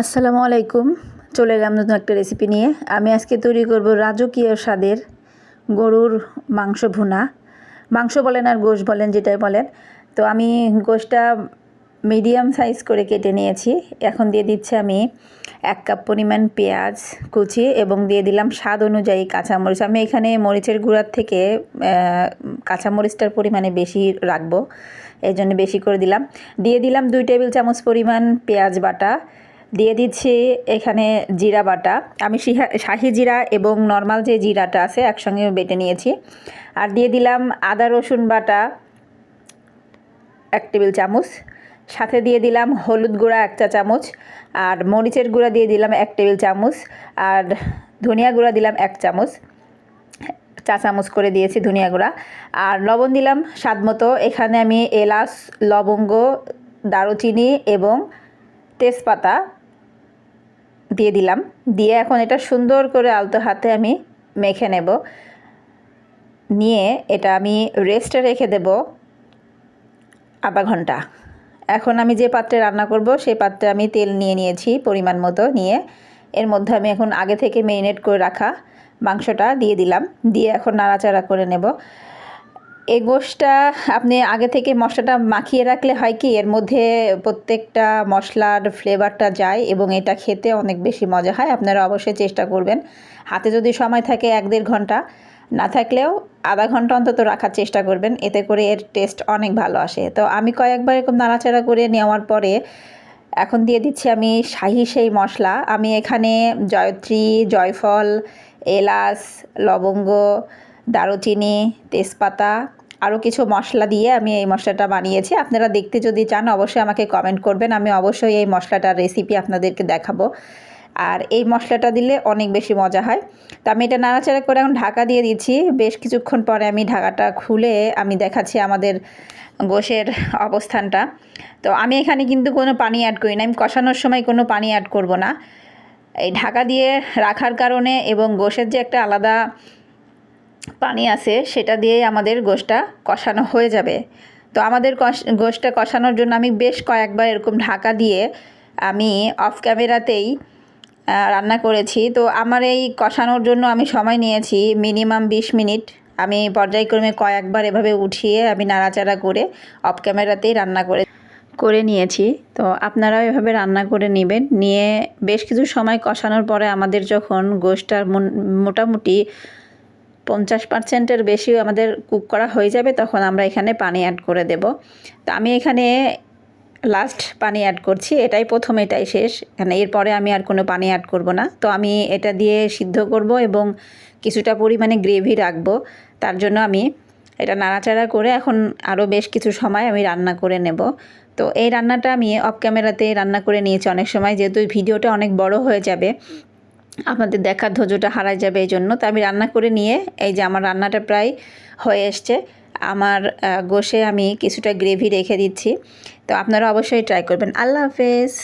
আসসালামু আলাইকুম। চলে এলাম নতুন একটা রেসিপি নিয়ে। আমি আজকে তৈরি করব রাজকীয় স্বাদের গরুর মাংস ভুনা। মাংস বলেন আর গোশ বলেন, যেটাই বলেন। তো আমি গোশটা মিডিয়াম সাইজ করে কেটে নিয়েছি। এখন দিয়ে দিচ্ছি আমি এক কাপ পরিমাণ পেঁয়াজ কুচি এবং দিয়ে দিলাম স্বাদ অনুযায়ী কাঁচামরিচ। আমি এখানে মরিচের গুঁড়ার থেকে কাঁচামরিচটার পরিমাণে বেশি রাখব। এই জন্য বেশি করে দিলাম। দিয়ে দিলাম দুই টেবিল চামচ পরিমাণ পেঁয়াজ বাটা। দিয়ে দিচ্ছি এখানে জিরা বাটা। আমি শাহি জিরা এবং নর্মাল যে জিরাটা আছে একসঙ্গে বেটে নিয়েছি। আর দিয়ে দিলাম আদা রসুন বাটা এক টেবিল চামচ। সাথে দিয়ে দিলাম হলুদ গুঁড়া এক চা চামচ। আর মরিচের গুঁড়া দিয়ে দিলাম এক টেবিল চামচ। আর ধনিয়া গুঁড়া দিলাম এক চামচ। চা চামচ করে দিয়েছি ধনিয়া গুঁড়া। আর লবণ দিলাম স্বাদ মতো। এখানে আমি এলাচ, লবঙ্গ, দারুচিনি এবং তেজপাতা দিয়ে দিলাম। দিয়ে এখন এটা সুন্দর করে আলতো হাতে আমি মেখে নেব। নিয়ে এটা আমি রেস্টে রেখে দেব আধা ঘণ্টা। এখন আমি যে পাত্রে রান্না করব সেই পাত্রে আমি তেল নিয়ে নিয়েছি পরিমাণ মতো নিয়ে। এর মধ্যে আমি এখন আগে থেকে মেরিনেট করে রাখা মাংসটা দিয়ে দিলাম। দিয়ে এখন নাড়াচাড়া করে নেব। এই গোশটা আপনি আগে থেকে মশলাটা মাখিয়ে রাখলে হয় কি, এর মধ্যে প্রত্যেকটা মশলার ফ্লেভারটা যায় এবং এটা খেতে অনেক বেশি মজা হয়। আপনারা অবশ্যই চেষ্টা করবেন। হাতে যদি সময় থাকে এক দেড় ঘণ্টা, না থাকলেও আধা ঘণ্টা অন্তত রাখার চেষ্টা করবেন। এতে করে এর টেস্ট অনেক ভালো আসে। তো আমি কয়েকবার এরকম নাড়াচাড়া করে নেওয়ার পরে এখন দিয়ে দিচ্ছি আমি শাহি সেই মশলা। আমি এখানে জয়ত্রী, জয়ফল, এলাচ, লবঙ্গ দারুচিনি, তেজপাতা আরও কিছু মশলা দিয়ে আমি এই মশলাটা বানিয়েছি। আপনারা দেখতে যদি চান, অবশ্যই আমাকে কমেন্ট করবেন। আমি অবশ্যই এই মশলাটার রেসিপি আপনাদেরকে দেখাবো। আর এই মশলাটা দিলে অনেক বেশি মজা হয়। তো আমি এটা নাড়াচাড়া করে এখন ঢাকা দিয়ে দিচ্ছি। বেশ কিছুক্ষণ পরে আমি ঢাকাটা খুলে আমি দেখাচ্ছি আমাদের গোশের অবস্থানটা। তো আমি এখানে কিন্তু কোনো পানি অ্যাড করি না। আমি কষানোর সময় কোনো পানি অ্যাড করব না। এই ঢাকা দিয়ে রাখার কারণে এবং গোশের যে একটা আলাদা পানি আছে, সেটা দিয়েই আমাদের গোশটা কষানো হয়ে যাবে। তো আমাদের গোশটা কষানোর জন্য আমি বেশ কয়েকবার এরকম ঢাকা দিয়ে আমি অফ ক্যামেরাতেই রান্না করেছি। তো আমার এই কষানোর জন্য আমি সময় নিয়েছি মিনিমাম বিশ মিনিট। আমি পর্যায়ক্রমে কয়েকবার এভাবে উঠিয়ে আমি নাড়াচাড়া করে অফ ক্যামেরাতেই রান্না করে করে নিয়েছি। তো আপনারাও এভাবে রান্না করে নেবেন। নিয়ে বেশ কিছু সময় কষানোর পরে আমাদের যখন গোশটার মোটামুটি পঞ্চাশ পার্সেন্টের বেশি আমাদের কুক করা হয়ে যাবে, তখন আমরা এখানে পানি অ্যাড করে দেব। তো আমি এখানে লাস্ট পানি অ্যাড করছি, এটাই প্রথম, এটাই শেষ। এখানে এরপরে আমি আর কোনো পানি অ্যাড করব না। তো আমি এটা দিয়ে সিদ্ধ করব এবং কিছুটা পরিমাণে গ্রেভি রাখব। তার জন্য আমি এটা নাড়াচাড়া করে এখন আরও বেশ কিছু সময় আমি রান্না করে নেব। তো এই রান্নাটা আমি অফ ক্যামেরাতে রান্না করে নিয়েছি অনেক সময়, যেহেতু ভিডিওটা অনেক বড় হয়ে যাবে। আপনাদের দেখার ধৈর্যটা হারাই যাবে এই জন্য। তো আমি রান্না করে নিয়ে, এই যে আমার রান্নাটা প্রায় হয়ে এসছে, আমার গোশে আমি কিছুটা গ্রেভি রেখে দিচ্ছি। তো আপনারা অবশ্যই ট্রাই করবেন। আল্লাহ হাফেজ।